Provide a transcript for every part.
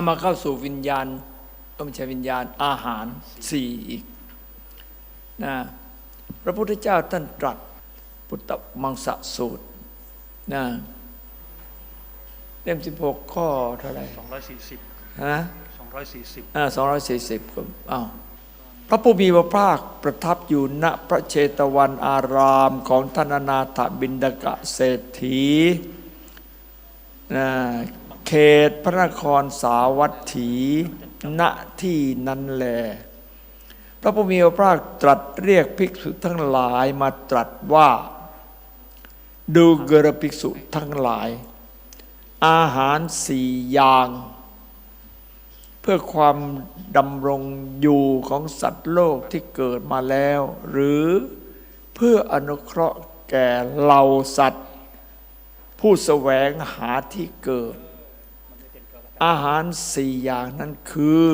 เอามาเข้าสู่วิญญาณก็ไม่ใช่วิญญาณอาหารสี่อีกนะพระพุทธเจ้าท่านตรัสพุทธมังสสูตรนะเล่มสิบหกข้อเท่าไหร่240ฮะ240อ่าสองร้อยสี่สิบก็อ้าวพระผู้มีพระภาคประทับอยู่ณพระเชตวันอารามของท่านอนาถบินดกะเศรษฐีนะ เขตพระนครสาวัตถีณที่นั้นแล พระผู้มีพระภาคตรัสเรียกภิกษุทั้งหลายมาตรัสว่า ดูเกระภิกษุทั้งหลาย อาหารสี่อย่าง เพื่อความดำรงอยู่ของสัตว์โลกที่เกิดมาแล้ว หรือเพื่ออนุเคราะห์แก่เหล่าสัตว์ ผู้แสวงหาที่เกิด อาหารสี่อย่างนั้นคือ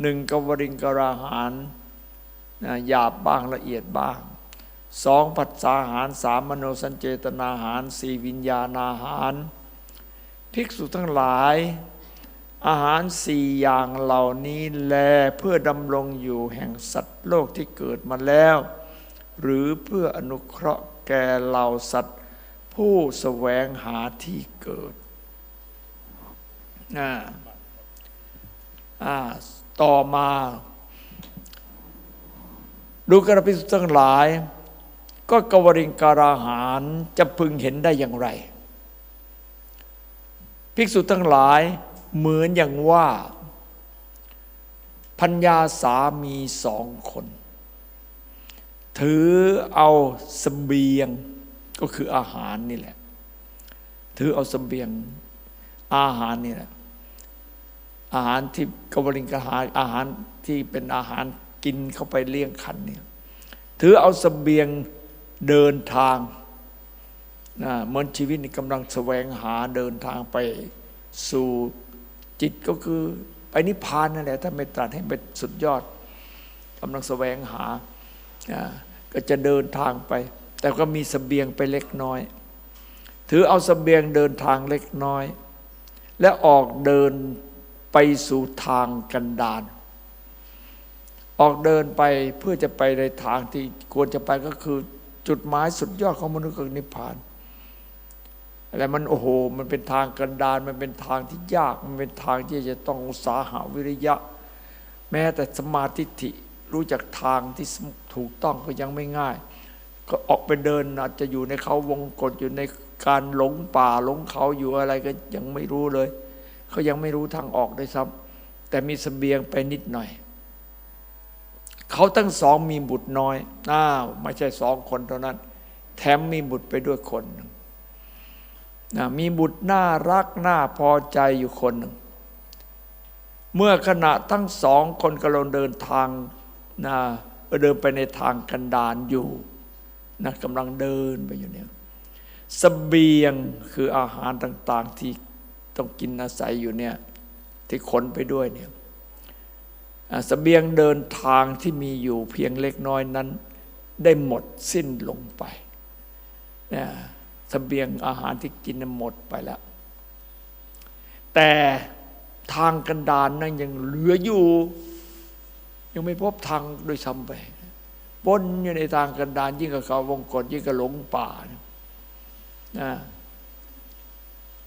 หนึ่งกวริงกราหารหยาบบ้างละเอียดบ้างสองผัสสาหารสามมโนสัญเจตนาหารสี่วิญญาณอาหาร ภิกษุทั้งหลาย อาหารสี่อย่างเหล่านี้แลเพื่อดำรงอยู่แห่งสัตว์โลกที่เกิดมาแล้ว หรือเพื่ออนุเคราะห์แก่เหล่าสัตว์ ผู้แสวงหาที่เกิด ต่อมาดูกระพิสุทั้งหลาย ก็กวริงการาหารจะพึงเห็นได้อย่างไร ภิกษุทั้งหลายเหมือนอย่างว่าพัญญาสามีสองคน ถือเอาสเบียงก็คืออาหารนี่แหละ ถือเอาสเสบียงอาหารนี่แหละ อาหารที่กบริงกหาอาหารที่เป็นอาหารกินเข้าไปเลี้ยงขันเนี่ยถือเอาสเสบียงเดินทางนะเหมือนชีวิตนี่กำลังแสวงหาเดินทางไปสู่จิตก็คือไปนิพพานนั่นแหละถ้าไม่ตรัสให้เป็นสุดยอดกำลังแสวงหาอ่าก็จะเดินทางไป แต่ก็มีสเสบียงไปเล็กน้อย ถือเอาสเสบียงเดินทางเล็กน้อย และออกเดิน ไปสู่ทางกันดารออกเดินไปเพื่อจะไปในทางที่ควรจะไปก็คือ จุดหมายสุดยอดของมนุษย์คือนิพพานอะไรมันโอ้โห มันเป็นทางกันดารมันเป็นทางที่ยาก มันเป็นทางที่จะต้องอุตสาหะวิริยะ แม้แต่สมาธิิรู้จักทางที่ถูกต้องก็ยังไม่ง่าย ก็ออกไปเดินอาจจะอยู่ในเขาวงกฏอยู่ในการหลงป่าหลงเขาอยู่อะไรก็ยังไม่รู้เลย เขายังไม่รู้ทางออกด้วยซ้ำแต่มีสเสบียงไปนิดหน่อย เขาทั้งสองมีบุตรน้อยอ้าวไม่ใช่สองคนเท่านั้น แถมมีบุตรไปด้วยคนหนึ่งนะมีบุตรน่ารักน่าพอใจอยู่คนหนึ่งเมื่อขณะทั้งสองคนกำลังเดินทางนะเดินไปในทางกันดารอยู่นะกำลังเดินไปอยู่เนี่ยสเสบียงคืออาหารต่าง ๆ ที่ ต้องกินอาศัยอยู่เนี่ยที่ขนไปด้วยเนี่ยสเสบียงเดินทางที่มีอยู่เพียงเล็กน้อยนั้น ได้หมดสิ้นลงไปนะสเสบียงอาหารที่กินหมดไปแล้ว แต่ทางกันดานนั้นยังเหลืออยู่ ยังไม่พบทางโดยซ้ำไปปนอยู่ในทางกันดารยิ่งกับเขาวงกฏยิ่งกับหลงป่านะ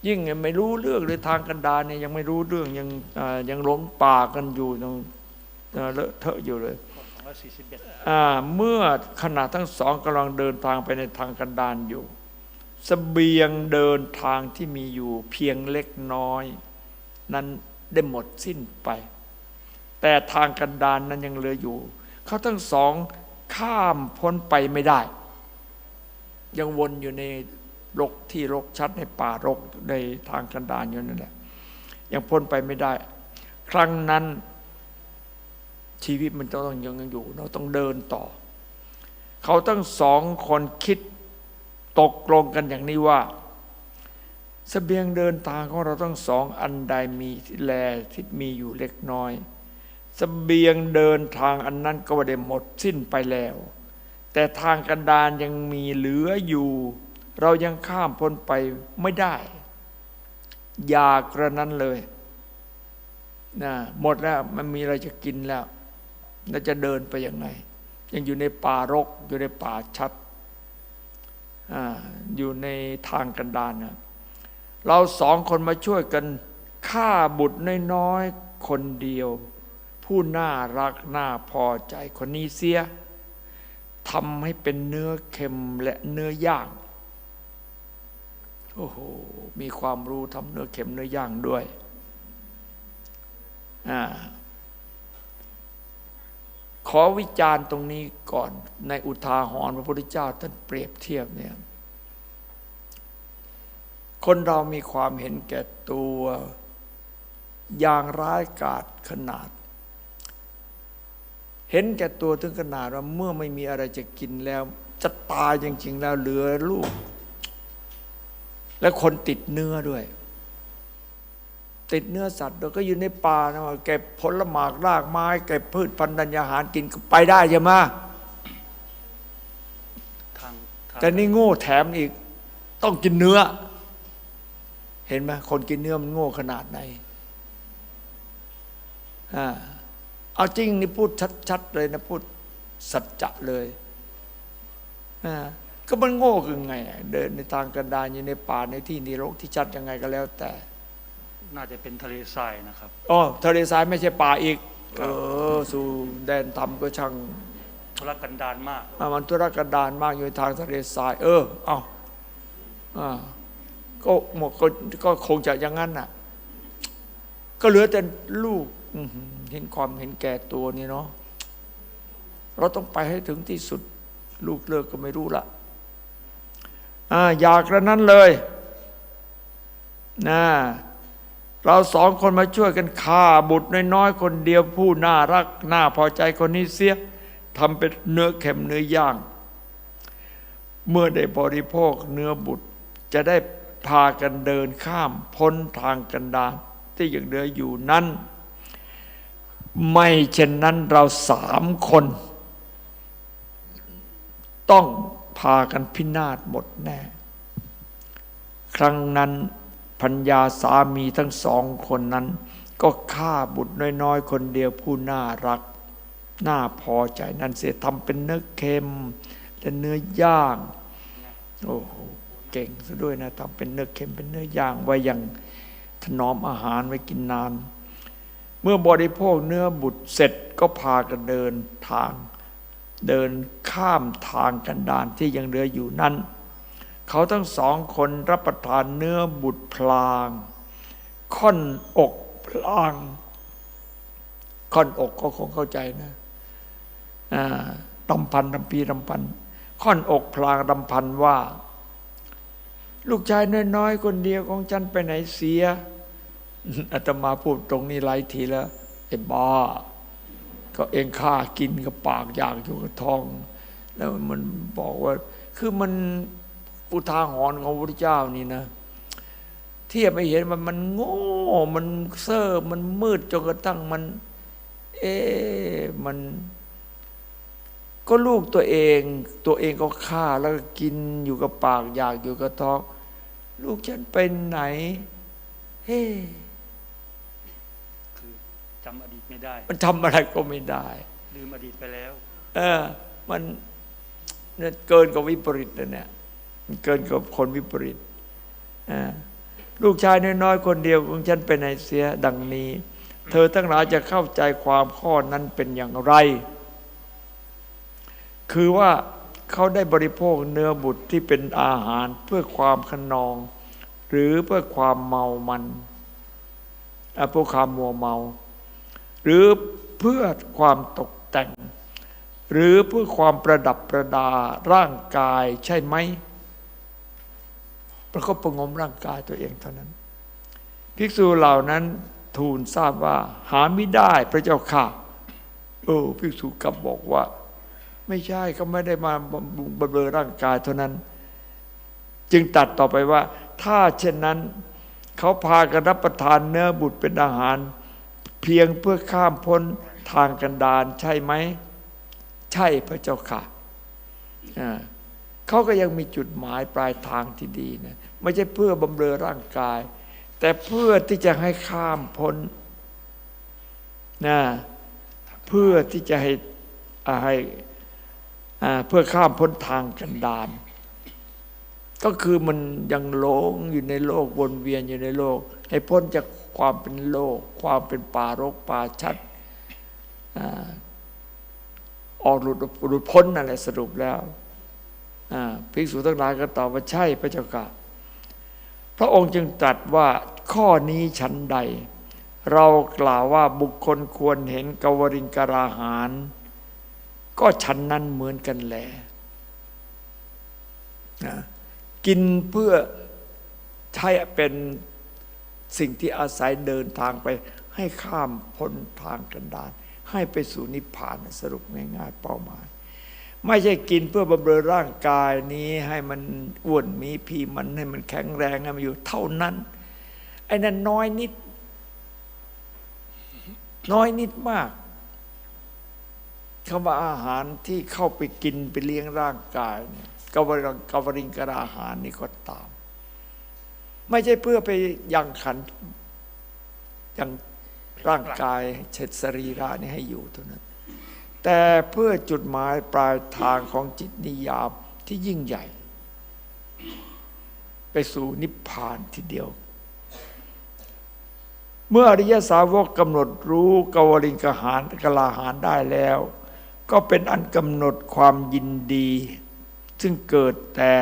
ยิ่งไม่รู้เรื่องเลยทางกันดารเนี่ยยังไม่รู้เรื่องยังยังหลงป่ากันอยู่ยังเลอะเทอะอยู่เลยเมื่อขณะทั้งสองกำลังเดินทางไปในทางกันดารอยู่สเสบียงเดินทางที่มีอยู่เพียงเล็กน้อย นั้นได้หมดสิ้นไป แต่ทางกันดารนนั้นยังเหลืออยู่ เขาทั้งสองข้ามพ้นไปไม่ได้ ยังวนอยู่ใน รกที่รกชัดในป่ารกในทางกันดารอยู่นั่นแหละยังพ้นไปไม่ได้ ครั้งนั้นชีวิตมันต้องยังอยู่ เราต้องเดินต่อ เขาทั้งสองคนคิดตกลงกันอย่างนี้ว่าสเสบียงเดินทางของเราทั้งสองอันใดมีแลที่มีอยู่เล็กน้อยสเสบียงเดินทางอันนั้นก็ได้หมดสิ้นไปแล้ว แต่ทางกันดารยังมีเหลืออยู่ เรายังข้ามพ้นไปไม่ได้ อย่ากระนั้นเลยนะหมดแล้วมันมีอะไรจะกินแล้วแล้วจะเดินไปยังไง ยังอยู่ในป่ารก อยู่ในป่าชัดออยู่ในทางกันดารนะเราสองคนมาช่วยกันฆ่าบุตรน้อยๆคนเดียว ผู้น่ารักน่าพอใจคนนี้เสียทำให้เป็นเนื้อเค็มและเนื้อย่าง โอ้โห มีความรู้ทำเนื้อเค็มเนื้อย่างด้วยอขอวิจารณ์ตรงนี้ก่อนในอุทาหรณ์พระพุทธเจ้าท่านเปรียบเทียบเนี่ย คนเรามีความเห็นแก่ตัวอย่างร้ายกาจขนาด เห็นแก่ตัวถึงขนาดว่าเมื่อไม่มีอะไรจะกินแล้ว จะตายจริง ๆ แล้วเหลือลูก และคนติดเนื้อด้วย ติดเนื้อสัตว์เราก็อยู่ในป่านะว่าเก็บผลหมากรากไม้ เก็บพืชพันธุ์ธัญญาหารกินก็ไปได้ใช่ไหมทางทางแต่นี่โง่แถมอีก ต้องกินเนื้อ เห็นไหมคนกินเนื้อมันโง่ขนาดไหนอ่าเอาจริงนี่พูดชัดๆเลยนะพูดสัจจะเลยอ่า ก็มันโง่คือไงอะเดินในทางกันดารอยู่ในป่าในที่นิรกที่ชัดยังไงก็แล้วแต่ น่าจะเป็นทะเลทรายนะครับอ๋อทะเลทรายไม่ใช่ป่าอีกครัเอบอสู่แดนธรรมก็ช่างธุรกันดารมากอะมันธุรกันดารมากอยู่ในทางทะเลทราย เออ เอาอ่าก็หมดก็ก็คงจะอย่างนั้นน่ะ ก็เหลือแต่ลูกอื้อหือเห็นความเห็นแก่ตัวนี่เนาะเราต้องไปให้ถึงที่สุด ลูกเลิกก็ไม่รู้ละ อยากระนั้นเลยนะเราสองคนมาช่วยกันฆ่าบุตรน้อยๆคนเดียวผู้น่ารักน่าพอใจคนนี้เสียทำเป็นเนื้อเค็มเนื้อย่างเมื่อได้บริโภคเนื้อบุตร จะได้พากันเดินข้ามพ้นทางกันดารที่ยังเหลืออยู่นั้น ไม่เช่นนั้นเราสามคน ต้อง พากันพินาศหมดแน่ ครั้งนั้นพัญญาสามีทั้งสองคนนั้น ก็ฆ่าบุตรน้อยๆ คนเดียวผู้น่ารัก น่าพอใจนั่นเสียทำเป็นเนื้อเค็มและเนื้อย่างโอ้โหเก่งซะด้วยนะทำเป็นเนื้อเค็มเป็นเนื้อย่างไว้อย่างถนอมอาหารไว้กินนาน เมื่อบริโภคเนื้อบุตรเสร็จก็พากันเดินทาง เดินข้ามทางกันดานที่ยังเหลืออยู่นั้น เขาทั้งสองคนรับประทานเนื้อบุตรพลาง ค่อนอกพลาง ค่อนอกก็คงเข้าใจนะอ่าดำพันดำปีดำพัน ค่อนอกพลางดำพันว่า ลูกชายน้อยๆ คนเดียวของฉันไปไหนเสียอาตมาพูดตรงนี้หลายทีแล้วไอ้บ้า ก็เองฆ่ากินกับปากอยากอยู่กับท้อง แล้วมันบอกว่า คือมันอุทาหรณ์ของพระพุทธเจ้านี่นะ เทียบไม่เห็นมันมันโง่ มันเซ่อมันมืดจนกระทั่งมัน เอ๊ะมัน ก็ลูกตัวเอง ตัวเองก็ฆ่าแล้วก็กินอยู่กับปากอยากอยู่กับท้อง ลูกฉันเป็นไหน เฮ้ จำอดีตไม่ได้ มันทำอะไรก็ไม่ได้ ลืมอดีตไปแล้ว เออ มันเนี่ยเกินกว่าวิปริตนะเนี่ย มันเกินกว่าคนวิปริตอ่าลูกชายน้อยๆคนเดียวของฉันเป็นไหนเสียดังนี้ เธอทั้งหลายจะเข้าใจความข้อนั้นเป็นอย่างไร คือว่าเขาได้บริโภคเนื้อบุตรที่เป็นอาหารเพื่อความขนอง หรือเพื่อความเมามันอะเพื่อความมัวเมา หรือเพื่อความตกแต่ง หรือเพื่อความประดับประดาร่างกายใช่ไหมประคบประงมร่างกายตัวเองเท่านั้น ภิกษุเหล่านั้นทูลทราบว่า หาไม่ได้พระเจ้าค่ะโอ้ภิกษุกลับบอกว่า ไม่ใช่เขาไม่ได้มาบำรุงบำเรอร่างกายเท่านั้น จึงตัดต่อไปว่า ถ้าเช่นนั้น เขาพากันรับประทานเนื้อบุตรเป็นอาหาร เพียงเพื่อข้ามพ้นทางกันดารใช่ไหม ใช่พระเจ้าค่ะอ่าเขาก็ยังมีจุดหมายปลายทางที่ดีนะไม่ใช่เพื่อบำเรอร่างกาย แต่เพื่อที่จะให้ข้ามพ้นนะเพื่อที่จะให้ให้เพื่อข้ามพ้นทางกันดาน ก็คือมันยังหลงอยู่ในโลกวนเวียนอยู่ในโลก ให้พ้นจากความเป็นโลก ความเป็นป่ารกป่าชัดออกหลุดหลุดพ้นนั่นแหละสรุปแล้วภิกษุทั้งหลายก็ตอบว่าใช่พระเจ้าค่ะพระองค์จึงตรัสว่าข้อนี้ฉันใด เรากล่าวว่าบุคคลควรเห็นกวริงกราหารก็ฉันนั้นเหมือนกันแหละ กินเพื่อใช้เป็นสิ่งที่อาศัยเดินทางไป ให้ข้ามพ้นทางกันดานให้ไปสู่นิพพานสรุปง่ายๆเป้าหมาย ไม่ใช่กินเพื่อบำเรอร่างกายนี้ให้มันอ้วนมีพีมันให้มันแข็งแรงให้มันอยู่เท่านั้นไอ้นั่นน้อยนิด น้อยนิดมากคำว่าอาหารที่เข้าไปกินไปเลี้ยงร่างกายเนี่ย กวริกวริงกระอาหารนี่ก็ตาม ไม่ใช่เพื่อไปยังขันยังร่างกายเฉดสรีระนี่ให้อยู่เท่านั้น แต่เพื่อจุดหมายปลายทางของจิตนิยามที่ยิ่งใหญ่ ไปสู่นิพพานทีเดียว เมื่ออริยสาวกกำหนดรู้กวลิงกหารกลาหารได้แล้ว ก็เป็นอันกำหนดความยินดี ซึ่งเกิดแต่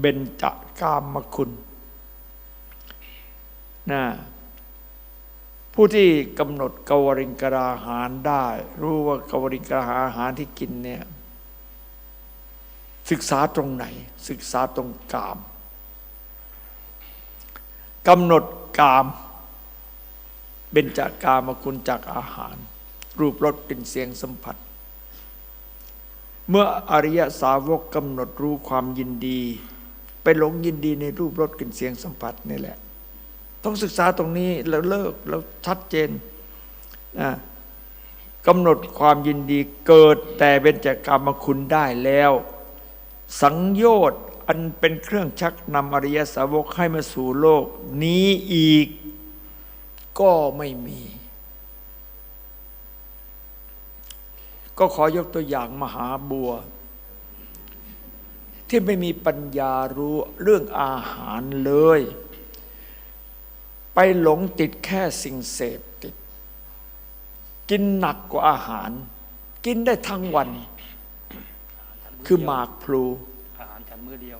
เบญจกามคุณนะผู้ที่กำหนดกวริงกราหารได้ รู้ว่ากวริงกราอาหารที่กินเนี่ยศึกษาตรงไหน ศึกษาตรงกามกำหนดกามเบญจากามคุณจากอาหาร รูปรสกลิ่นเสียงสัมผัส เมื่ออริยสาวกกำหนดรู้ความยินดี ไปหลงยินดีในรูปรสกลิ่นเสียงสัมผัสนี่แหละ ต้องศึกษาตรงนี้แล้วเลิกแล้วชัดเจนนะกำหนดความยินดีเกิดแต่เบญจากามคุณได้แล้ว สังโยชน์อันเป็นเครื่องชักนำอริยสาวกให้มาสู่โลกนี้อีกก็ไม่มี ก็ขอยกตัวอย่างมหาบัว ที่ไม่มีปัญญารู้เรื่องอาหารเลย ไปหลงติดแค่สิ่งเสพติด กินหนักกว่าอาหาร กินได้ทั้งวัน คือหมากพลู อาหารฉันมื้อเดียว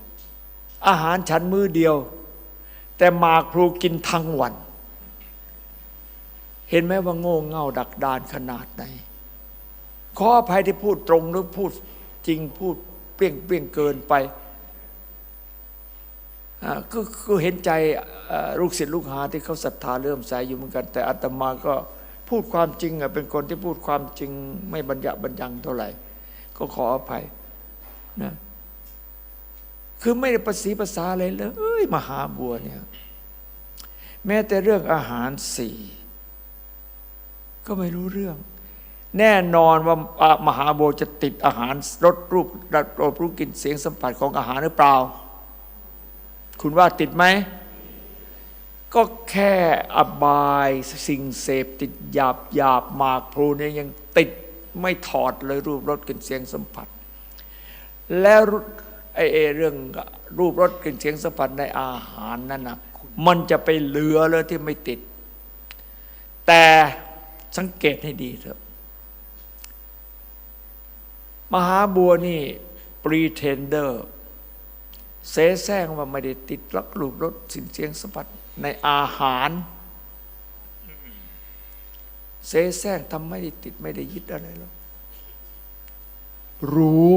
อาหารฉันมื้อเดียว แต่หมากพลูกินทั้งวัน เห็นไหมว่าโง่เง่าดักดานขนาดไหน ขออภัยที่พูดตรงหรือพูดจริงพูดเปรี้ยงเปรี้ยงเกินไปก็ก็เห็นใจลูกศิษย์ลูกหาที่เขาศรัทธาเริ่มใสอยู่เหมือนกัน แต่อาตมาก็พูดความจริงอะเป็นคนที่พูดความจริงไม่บรรยะบรรยังเท่าไหร่ ก็ขออภัยนะคือไม่ได้ประสีภาษาอะไรเลยเอ้ยมหาบัวเนี่ยแม้แต่เรื่องอาหารสี่ก็ไม่รู้เรื่อง แน่นอนว่ามหาโบจะติดอาหารรสรูปรสรู้กลิ่นเสียงสัมผัสของอาหารหรือเปล่า คุณว่าติดไหม ก็แค่อบายสิ่งเสพติดหยาบหยาบหมากพลูเนี่ยยังติดไม่ถอดเลยรูปรสกลิ่นเสียงสัมผัส แล้วไอเรื่องรูปรสกลิ่นเสียงสัมผัสในอาหารนั่นนะมันจะไปเหลือเลยที่ไม่ติด แต่สังเกตให้ดีเถอะ มหาบัวนี่ pretender เสแสร้งว่าไม่ได้ติดรักรูปรสสิ่งเสียงสัมผัสในอาหาร เสแสร้งทำไม่ได้ติดไม่ได้ยึดอะไรหรอกรู้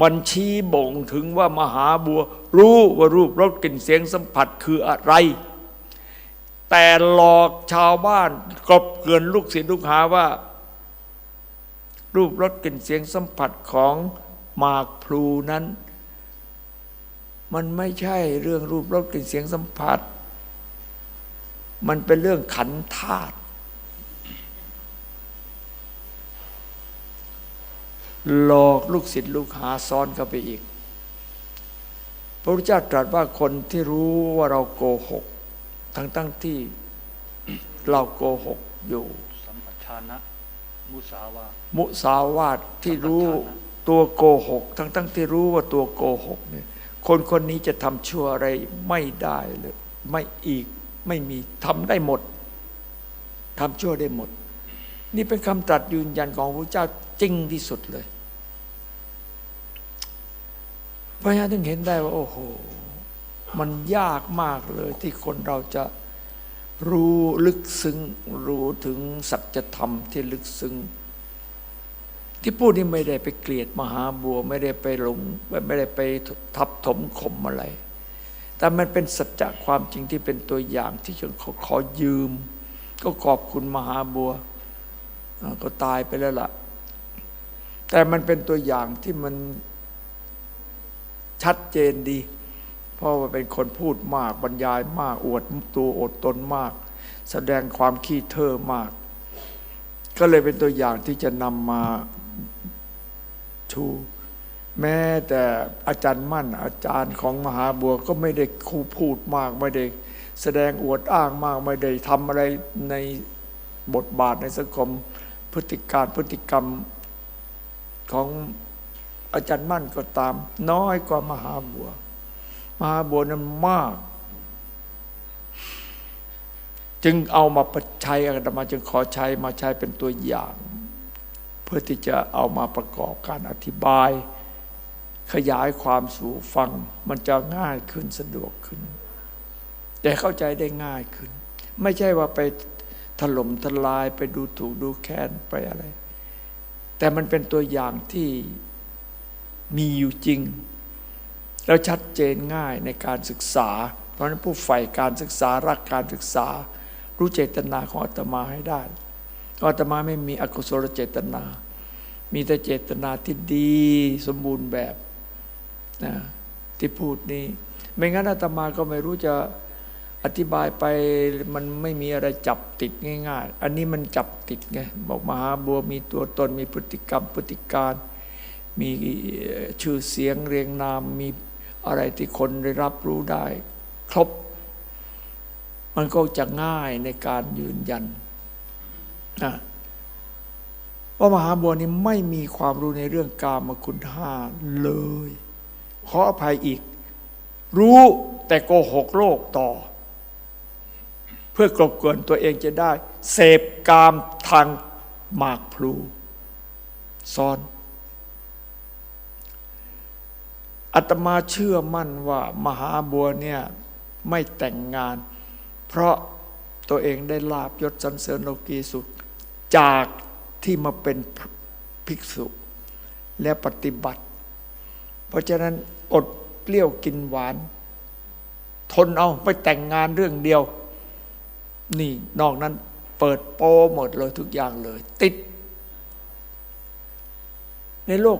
มันชี้บ่งถึงว่ามหาบัว รู้ว่ารูปรสกลิ่นเสียงสัมผัสคืออะไร แต่หลอกชาวบ้านกลบเกลื่อนลูกศิษย์ลูกหาว่า รูปรสกลิ่นเสียงสัมผัสของหมากพลูนั้น มันไม่ใช่เรื่องรูปรสกลิ่นเสียงสัมผัส มันเป็นเรื่องขันธาตุหลอกลูกศิษย์ลูกหาซ้อนเข้าไปอีก พระพุทธเจ้าตรัสว่าคนที่รู้ว่าเราโกหก ทั้งทั้งที่เราโกหกอยู่ สัมปชานะ มุสาวามุสาวาทที่รู้ตัวโกหก ทั้งทั้งที่รู้ว่าตัวโกหกเนี่ยคนคนนี้จะทำชั่วอะไรไม่ได้เลย ไม่อีกไม่มีทำได้หมดทำชั่วได้หมด นี่เป็นคำตรัสยืนยันของพระเจ้าจริงที่สุดเลยเพราะฉะนั้นถึงเห็นได้ว่า โอ้โห มันยากมากเลยที่คนเราจะ รู้ลึกซึ้งรู้ถึงสัจธรรมที่ลึกซึ้งที่พูดนี่ไม่ได้ไปเกลียดมหาบัว ไม่ได้ไปหลงไม่ได้ไปทับถมข่มอะไร แต่มันเป็นสัจจะความจริงที่เป็นตัวอย่างที่ฉันขอขอยืม ก็ขอบคุณมหาบัว ก็ตายไปแล้วล่ะ แต่มันเป็นตัวอย่างที่มันชัดเจนดี เพราะว่าเป็นคนพูดมากบรรยายมากอวดตัวอดตนมาก แสดงความขี้เท่อมาก ก็เลยเป็นตัวอย่างที่จะนำมาชู แม้แต่อาจารย์มั่น อาจารย์ของมหาบัวก็ไม่ได้คูพูดมากไม่ได้แสดงอวดอ้างมากไม่ได้ทำอะไรในบทบาทในสังคมพฤติการพฤติกรรมของอาจารย์มั่นก็ตาม น้อยกว่ามหาบัว มาบัวนั้นมาก จึงเอามาใช้อาตมาจึงขอใช้มาใช้เป็นตัวอย่าง เพื่อที่จะเอามาประกอบการอธิบาย ขยายความสู่ฟัง มันจะง่ายขึ้นสะดวกขึ้น แต่เข้าใจได้ง่ายขึ้น ไม่ใช่ว่าไปถล่มทลายไปดูถูกดูแคลนไปอะไร แต่มันเป็นตัวอย่างที่มีอยู่จริง แล้วชัดเจนง่ายในการศึกษา เพราะฉะนั้นผู้ใฝ่การศึกษารักการศึกษา รู้เจตนาของอาตมาให้ได้อาตมาไม่มีอกุศลเจตนา มีแต่เจตนาที่ดีสมบูรณ์แบบนะที่พูดนี้ ไม่งั้นอาตมาก็ไม่รู้จะอธิบายไปมันไม่มีอะไรจับติดง่าย ๆ อันนี้มันจับติดไงบอกมหาบัวมีตัวตนมีพฤติกรรมพฤติการ มีชื่อเสียงเรียงนามมี อะไรที่คนได้รับรู้ได้ ครบ มันก็จะง่ายในการยืนยันนะว่ามหาบัวนี้ไม่มีความรู้ในเรื่องกามคุณห้าเลย ขออภัยอีก รู้แต่โกหกโลกต่อ เพื่อกลบเกลื่อนตัวเองจะได้ เสพกามทางหมากพลูซ้อน อาตมาเชื่อมั่นว่ามหาบัวเนี่ยไม่แต่งงาน เพราะตัวเองได้ลาบยศสันเสริญโลกีสุข จากที่มาเป็นภิกษุ และปฏิบัติ เพราะฉะนั้นอดเปรี้ยวกินหวาน ทนเอาไปแต่งงานเรื่องเดียว นี่นอกนั้นเปิดโปหมดเลยทุกอย่างเลย ติด ในโลก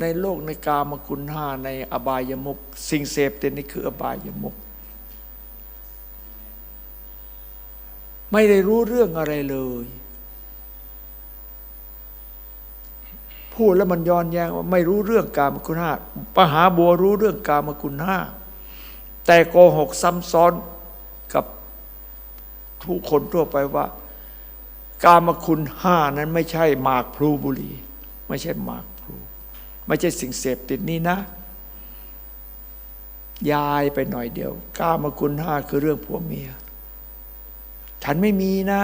ในโลกในกามคุณห้าในอบายมุกสิ่งเสพติดนี่คืออบายมุกไม่ได้รู้เรื่องอะไรเลย พูดแล้วมันย้อนแย้งว่าไม่รู้เรื่องกามคุณห้าปหาบัวรู้เรื่องกามคุณห้าแต่โกหกซ้ำซ้อนกับทุกคนทั่วไปว่า กามคุณห้านั้นไม่ใช่หมากพลูบุรี ไม่ใช่หมาก ไม่ใช่สิ่งเสพติดนี่นะ ยายไปหน่อยเดียวกามคุณห้าคือเรื่องผัวเมีย ฉันไม่มีนะ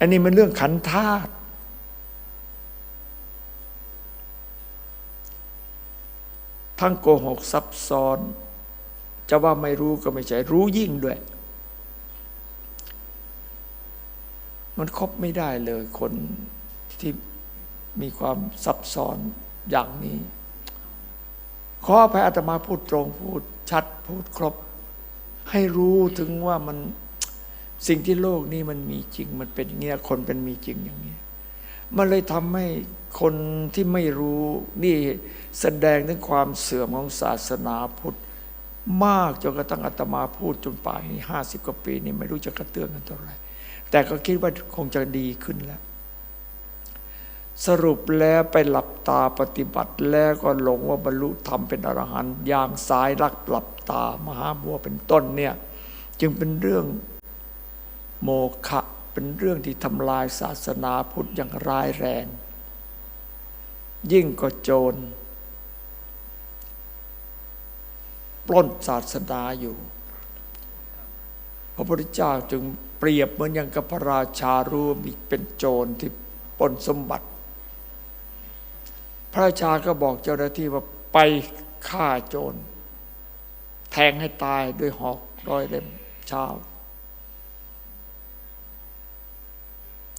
อันนี้มันเรื่องขันธาตุทั้งโกหกซับซ้อน จะว่าไม่รู้ก็ไม่ใช่รู้ยิ่งด้วย มันครบไม่ได้เลยคนที่ มีความซับซ้อนอย่างนี้ ขออภัยอาตมาพูดตรงพูดชัดพูดครบ ให้รู้ถึงว่ามันสิ่งที่โลกนี้มันมีจริง มันเป็นอย่างนี้คนเป็นมีจริงอย่างนี้ มันเลยทำให้คนที่ไม่รู้นี่แสดงถึงความเสื่อมของศาสนาพุทธมากจนกระทั่งอาตมาพูดจนป่านนี้ห้าสิบกว่าปีนี่ไม่รู้จะกระเตื้องกันเท่าไหร่แต่ก็คิดว่าคงจะดีขึ้นแล้ว สรุปแล้วไปหลับตาปฏิบัติแล้วก็หลงว่าบรรลุธรรมเป็นอรหันต์อย่างสายรักหลับตามหาบัวเป็นต้นเนี่ยจึงเป็นเรื่องโมฆะเป็นเรื่องที่ทำลายศาสนาพุทธอย่างร้ายแรง ยิ่งกว่าโจร ปล้นศาสนาอยู่ พระพุทธเจ้าจึงเปรียบเหมือนอย่างกับพระราชารู้มีเป็นโจรที่ปล้นสมบัติ พระราชาก็บอกเจ้าหน้าที่ว่าไปฆ่าโจร แทงให้ตายด้วยหอกร้อยเล่มเช้า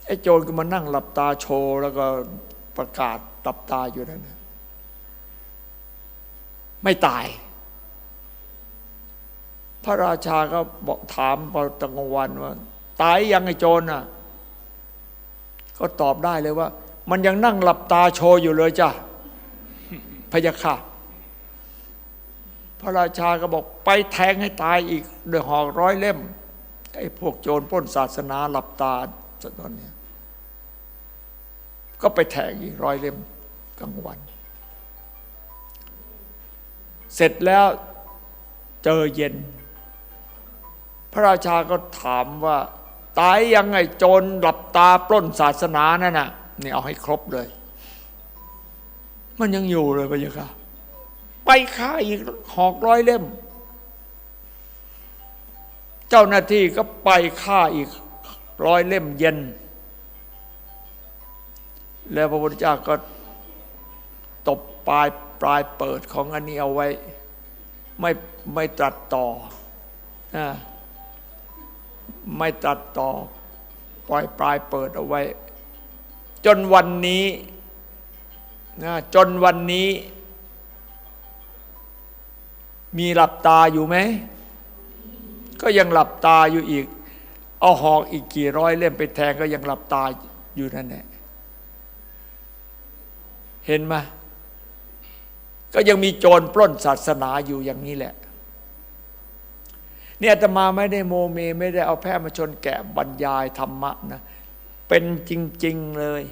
ไอ้โจรก็มานั่งหลับตาโชว์แล้วก็ประกาศหลับตาอยู่นั่นนะไม่ตาย พระราชาก็บอกถามพอตะงวันว่า ตายยังไอ้โจรน่ะ ก็ตอบได้เลยว่า มันยังนั่งหลับตาโชว์อยู่เลยจ้ะพยะค่ะพระราชาก็บอกไปแทงให้ตายอีกด้วยหอกร้อยเล่มไอ้พวกโจรปล้นศาสนาหลับตาตอนนี้ก็ไปแทงอีกร้อยเล่มกลางวัน เสร็จแล้วเจอเย็น พระราชาก็ถามว่า ตายยังไงโจรหลับตาปล้นศาสนานั่นน่ะ นี่เอาให้ครบเลย มันยังอยู่เลยพะยะค่ะไปฆ่าอีกหอกร้อยเล่ม เจ้าหน้าที่ก็ไปฆ่าอีกร้อยเล่มเย็น แล้วพระพุทธเจ้าก็ตบปลายปลายเปิดของอันนี้เอาไว้ ไม่ไม่ตรัสต่อนะไม่ตรัสต่อ ปล่อยปลายเปิดเอาไว้ จนวันนี้นะจนวันนี้ มีหลับตาอยู่ไหม ก็ยังหลับตาอยู่อีก เอาหอกอีกกี่ร้อยเล่มไปแทงก็ยังหลับตาอยู่นั่นแหละเห็นไหมก็ยังมีโจรปล้นศาสนาอยู่อย่างนี้แหละ เนี่ยอาตมาไม่ได้โมเม ไม่ได้เอาแพะมาชนแกะบรรยายธรรมะนะ เป็นจริง ๆ เลย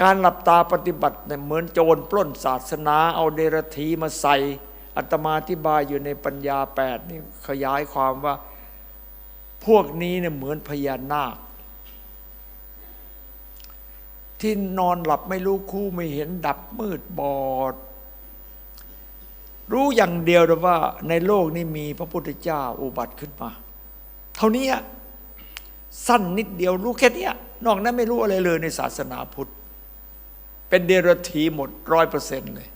การหลับตาปฏิบัติเนี่ยเหมือนโจรปล้นศาสนา เอาเดรธีมาใส่อัตมาอธิบายอยู่ในปัญญาแปดนี่ขยายความว่าพวกนี้เนี่ยเหมือนพญานาค ที่นอนหลับไม่รู้คู่ไม่เห็นดับมืดบอด รู้อย่างเดียวว่าในโลกนี้มีพระพุทธเจ้าอุบัติขึ้นมา เท่านี้ สั้นนิดเดียวรู้แค่เนี้ยนอกนั้นไม่รู้อะไรเลยในศาสนาพุทธ เป็นเดรัจฉีหมดร้อยเปอร์เซ็นต์เลย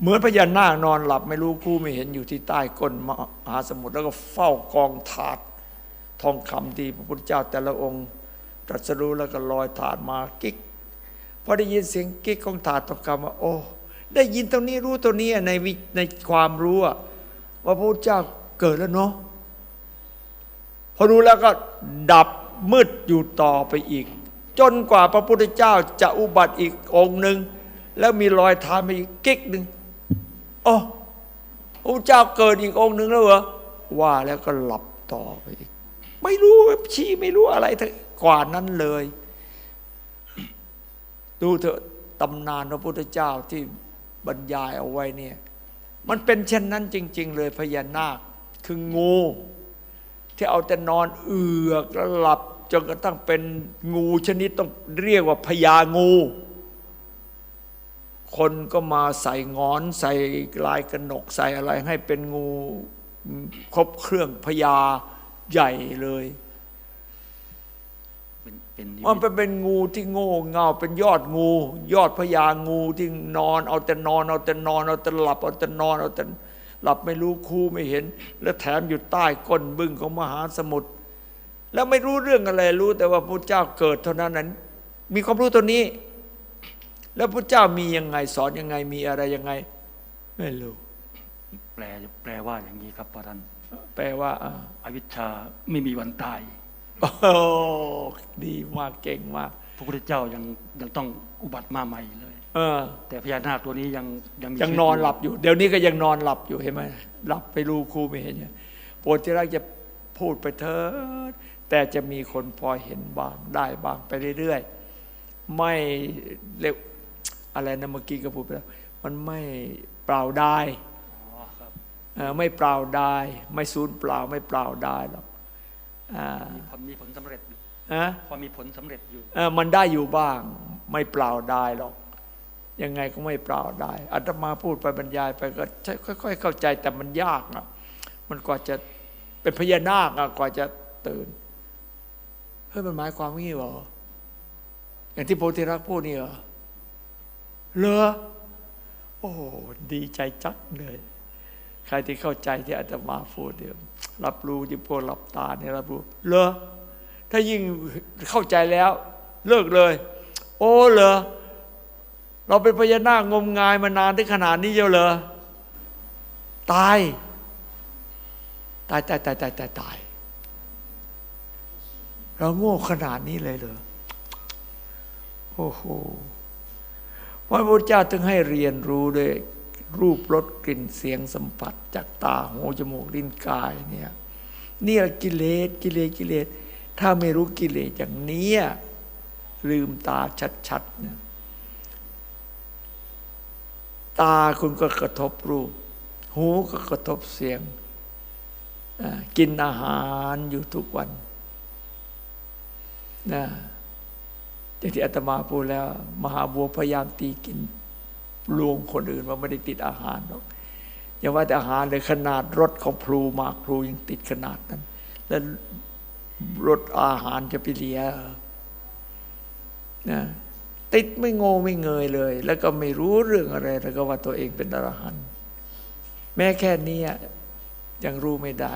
เหมือนพญานาคนอนหลับไม่รู้คู่ไม่เห็นอยู่ที่ใต้ก้นมหาสมุทรแล้วก็เฝ้ากองถาดทองคำที่พระพุทธเจ้าแต่ละองค์ตรัสรู้แล้วก็ลอยถาดมากิ๊กพอได้ยินเสียงกิ๊กของถาดทองคำว่าโอ้ได้ยินตรงนี้รู้ตรงนี้ในในความรู้ว่าพระพุทธเจ้าเกิดแล้วเนาะ พอรู้แล้วก็ดับมืดอยู่ต่อไปอีก จนกว่าพระพุทธเจ้าจะอุบัติอีกองค์หนึ่ง แล้วมีรอยทามาอีกกิ๊กหนึ่งอ๋อพระพุทธเจ้าเกิดอีกองค์หนึ่งแล้วเหรอว่าแล้วก็หลับต่อไปอีก ไม่รู้ชี้ไม่รู้อะไรทั้งกว่านั้นเลย ดูเถอะตำนานพระพุทธเจ้าที่บรรยายเอาไว้เนี่ย มันเป็นเช่นนั้นจริง ๆ เลยพญานาคคืองู ที่เอาแต่นอนเอือกแล้วหลับจนกระทั่งเป็นงูชนิดต้องเรียกว่าพญางู คนก็มาใส่งอนใส่ลายกระหนกใส่อะไรให้เป็นงูครบเครื่องพญาใหญ่เลยเป็นเป็นนิมันมิตเป็นเป็นงูที่โง่เง่าเป็นยอดงู ยอดพญางูที่นอน เอาแต่นอนเอาแต่นอนเอาแต่หลับเอาแต่นอนเอาแต่ หลับไม่รู้คู่ไม่เห็น แล้วแถมอยู่ใต้ก้นบึ้งของมหาสมุทรแล้วไม่รู้เรื่องอะไรรู้ แต่ว่าพระเจ้าเกิดเท่านั้นนั้น มีความรู้ตัวนี้ แล้วพระเจ้ามียังไงสอนยังไงมีอะไรยังไง ไม่รู้แปลแปลว่าอย่างนี้ครับพระท่านแปลว่าอ่าอวิชชาไม่มีวันตายโอ้ดีมากเก่งมากพระพุทธเจ้ายังยังต้องอุบัติมาใหม่เลย เออ แต่พญานาคตัวนี้ยังยังมียังชีวิตนอนหลับอยู่ เดี๋ยวนี้ก็ยังนอนหลับอยู่เห็นไหมหลับไปรู้ครูไม่เห็นเนี่ยโปรดที่รักจะพูดไปเถิดแต่จะมีคนพอเห็นบ้างได้บ้างไปเรื่อยๆไม่เรียกอะไรนะเมื่อกี้ก็พูดไปแล้ว มันไม่เปล่าได้อ๋อครับเอ่อไม่เปล่าได้ ไม่สูญเปล่าไม่เปล่าได้หรอกอ่ามีผลมีผลสำเร็จอยู่ฮะพอมีผลสำเร็จอยู่เออมันได้อยู่บ้าง ไม่เปล่าได้หรอก ยังไงก็ไม่เปล่าได้อาตมาพูดไปบรรยายไปก็ค่อย ๆ เข้าใจแต่มันยากอะ มันกว่าจะเป็นพญานาคอะกว่าจะตื่นเฮ้ยมันหมายความว่างี้เหรออย่างที่โพธิรักษ์พูดนี่เหรอเหรอโอ้ดีใจจักเลยใครที่เข้าใจที่อาตมาพูดเนี่ยรับรู้ยิ่งพวกหลับตาเนี่ยรับรู้เหรอถ้ายิ่งเข้าใจแล้ว เลิกเลย โอ้เหรอ เราเป็นพญานาคงมงายมานานถึงขนาดนี้เยอะเหรอตาย ตายตายตายตายตายตายเราโง่ขนาดนี้เลยเหรอโอ้โหพระพุทธเจ้าถึงให้เรียนรู้ด้วยรูปรสกลิ่นเสียงสัมผัส จากตาหูจมูกลิ้นกายเนี่ยนี่แหละกิเลสกิเลสกิเลส ถ้าไม่รู้กิเลสอย่างเนี้ยลืมตาชัดๆเนี่ย ตาคุณก็กระทบรูป หูก็กระทบเสียง กินอาหารอยู่ทุกวันนะอย่างที่อาตมาพูดแล้ว มหาบัวพยายามตีกินลวงคนอื่นว่าไม่ได้ติดอาหารหรอกอย่าว่าแต่อาหารเลยขนาดรถของพลูมากพลูยังติดขนาดนั้น แล้วรถอาหารจะไปเลียนะ ติดไม่โง่ไม่เงยเลย แล้วก็ไม่รู้เรื่องอะไร แล้วก็ว่าตัวเองเป็นอรหันต์แม้แค่นี้ยังรู้ไม่ได้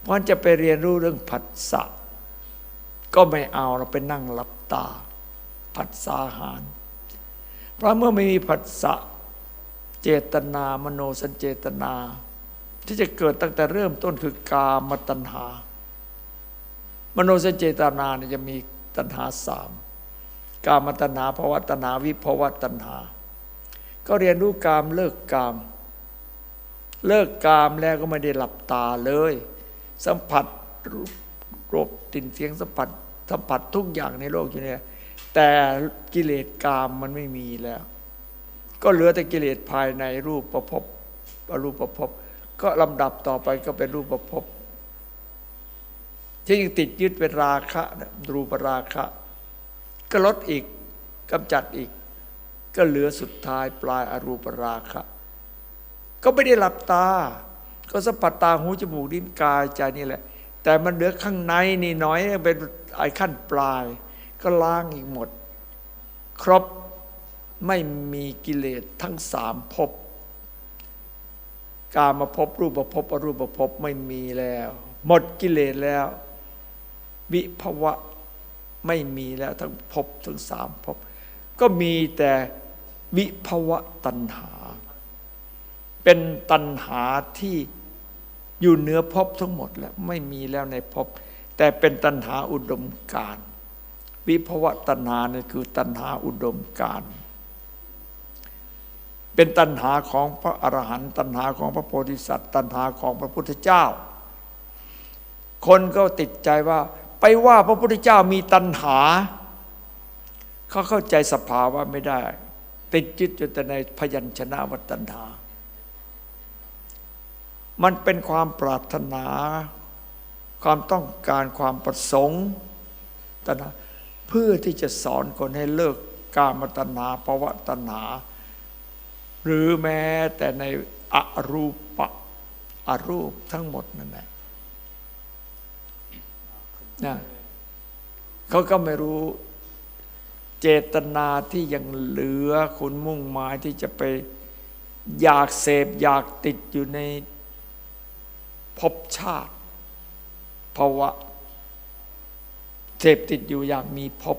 เพราะจะไปเรียนรู้เรื่องผัสสะก็ไม่เอาเราไปนั่งหลับตา ผัสสะอาหาร เพราะเมื่อไม่มีผัสสะเจตนามโนสัญเจตนา ที่จะเกิดตั้งแต่เริ่มต้นคือกามตัณหา มโนสัญเจตนาเนี่ยจะมีตัณหาสาม กามตัณหาภวตัณหาวิภวตัณหา ก็เรียนรู้กามเลิกกาม เลิกกามแล้วก็ไม่ได้หลับตาเลย สัมผัสรูปรบติ่นเสียงสัมผัสสัมผัสทุกอย่างในโลกอยู่เนี่ยแต่กิเลสกามมันไม่มีแล้ว ก็เหลือแต่กิเลสภายในรูปประพบอรูปประพบก็ลำดับต่อไปก็เป็นรูปประพบที่ยังติดยึดเป็นราคะนะรูปราคะ ก็ลดอีกกำจัดอีก ก็เหลือสุดท้ายปลายอรูปราคะ ก็ไม่ได้หลับตา ก็สัมผัสตาหูจมูกลิ้นกายใจนี่แหละ แต่มันเหลือข้างในนี่น้อยเป็นไอ้ขั้นปลาย ก็ล้างอีกหมด ครบไม่มีกิเลสทั้งสามภพการมาพบรูปภพอรูปภพไม่มีแล้ว หมดกิเลสแล้ว วิภวะ ไม่มีแล้วทั้งภพทั้งสามภพก็มีแต่วิภวะตัณหา เป็นตัณหาที่อยู่เหนือภพทั้งหมดแล้วไม่มีแล้วในภพแต่เป็นตัณหาอุดมการ วิภวะตัณหานี่คือตัณหาอุดมการ เป็นตัณหาของพระอรหันต์ตัณหาของพระโพธิสัตว์ ตัณหาของพระพุทธเจ้า คนก็ติดใจว่า ไปว่าพระพุทธเจ้ามีตัณหา เขาเข้าใจสภาวะไม่ได้ ติดยึดอยู่แต่ในพยัญชนะวัตัณหา มันเป็นความปรารถนา ความต้องการความประสงค์ตัณหาเพื่อที่จะสอนคนให้เลิกกามตัณหาภวะตัณหา หรือแม้แต่ในอรูปะอรูปทั้งหมดนั่นแหละ นะเขาก็ไม่รู้เจตนาที่ยังเหลือคุณมุ่งหมายที่จะไปอยากเสพอยากติดอยู่ในภพชาติภาวะเสพติดอยู่อย่างมีภพ